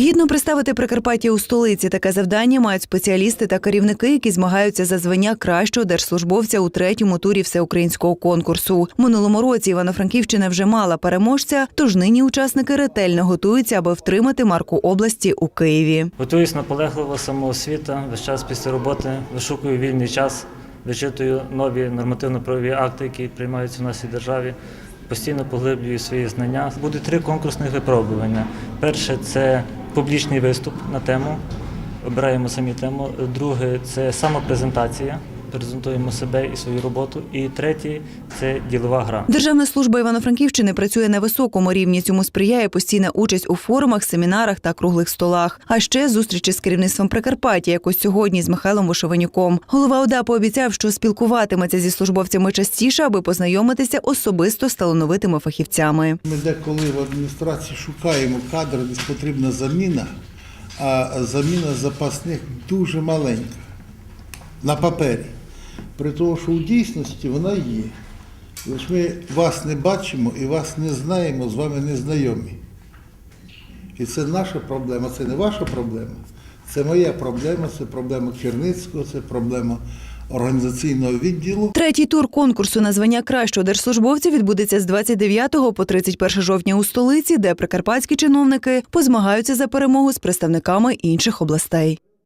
Гідно представити Прикарпаття у столиці. Таке завдання мають спеціалісти та керівники, які змагаються за звання кращого держслужбовця у третьому турі всеукраїнського конкурсу. Минулому році Івано-Франківщина вже мала переможця, тож нині учасники ретельно готуються, аби втримати марку області у Києві. Готуюсь наполегливо самоосвіта, весь час після роботи вишукую вільний час, вичитую нові нормативно-правові акти, які приймаються в державі. Постійно поглиблюю свої знання. Буде три конкурсних випробування. Перше це публічний виступ на тему. Обираємо самі тему. Друге це самопрезентація. Презентуємо себе і свою роботу. І третє це ділова гра. Державна служба Івано-Франківщини працює на високому рівні. Цьому сприяє постійна участь у форумах, семінарах та круглих столах. А ще зустрічі з керівництвом Прикарпаття, як ось сьогодні з Михайлом Вишованюком. Голова ОДА пообіцяв, що спілкуватиметься зі службовцями частіше, аби познайомитися особисто з талановитими фахівцями. Ми деколи в адміністрації шукаємо кадри, десь потрібна заміна, а заміна запасних дуже маленька на папері. При тому, що у дійсності вона є. Лише ми вас не бачимо і вас не знаємо, з вами не знайомі. І це наша проблема, це не ваша проблема. Це моя проблема, це проблема керівництва, це проблема організаційного відділу. Третій тур конкурсу на звання кращого держслужбовця відбудеться з 29 по 31 жовтня у столиці, де прикарпатські чиновники позмагаються за перемогу з представниками інших областей.